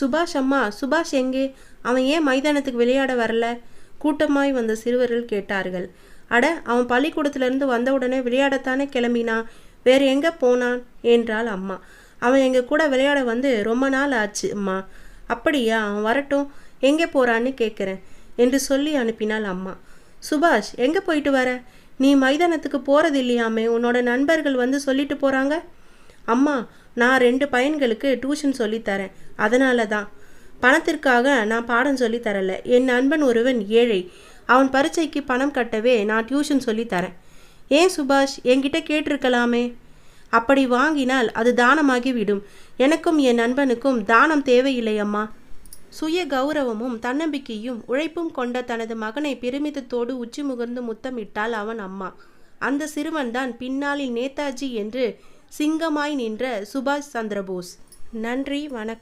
சுபாஷ் அம்மா சுபாஷ் எங்கே? அவன் ஏன் மைதானத்துக்கு விளையாட வரல? கூட்டமாய் வந்த சிறுவர்கள் கேட்டார்கள். அட அவன் பள்ளிக்கூடத்திலிருந்து வந்தவுடனே விளையாடத்தானே கிளம்பினான் வேறு எங்கே போனான்? என்றாள் அம்மா. அவன் எங்கள் கூட விளையாட வந்து ரொம்ப நாள் ஆச்சு அம்மா. அப்படியா அவன் வரட்டும். எங்கே போறான்னு கேட்குறேன் என்று சொல்லி அனுப்பினாள் அம்மா. சுபாஷ் எங்கே போயிட்டு வர? நீ மைதானத்துக்கு போகிறது இல்லையாமே உன்னோட நண்பர்கள் வந்து சொல்லிட்டு போகிறாங்க அம்மா நான் ரெண்டு பையன்களுக்கு டியூஷன் சொல்லித்தரேன் அதனால தான் பணத்திற்காக நான் பாடம் சொல்லித்தரல என் நண்பன் ஒருவன் ஏழை. அவன் பரீட்சைக்கு பணம் கட்டவே நான் டியூஷன் சொல்லித் தரேன். ஏன் சுபாஷ்? என்கிட்ட கேட்டிருக்கலாமே. அப்படி வாங்கினால் அது தானமாகி விடும் எனக்கும் என் நண்பனுக்கும் தானம் தேவையில்லை அம்மா. சுய கௌரவமும் தன்னம்பிக்கையும் உழைப்பும் கொண்ட தனது மகனை பெருமிதத்தோடு உச்சி முகர்ந்து முத்தமிட்டாள் அவன் அம்மா. அந்த சிறுவன்தான் பின்னாளில் நேதாஜி என்று சிங்கமாய் நின்ற சுபாஷ் சந்திரபோஸ். நன்றி வணக்கம்.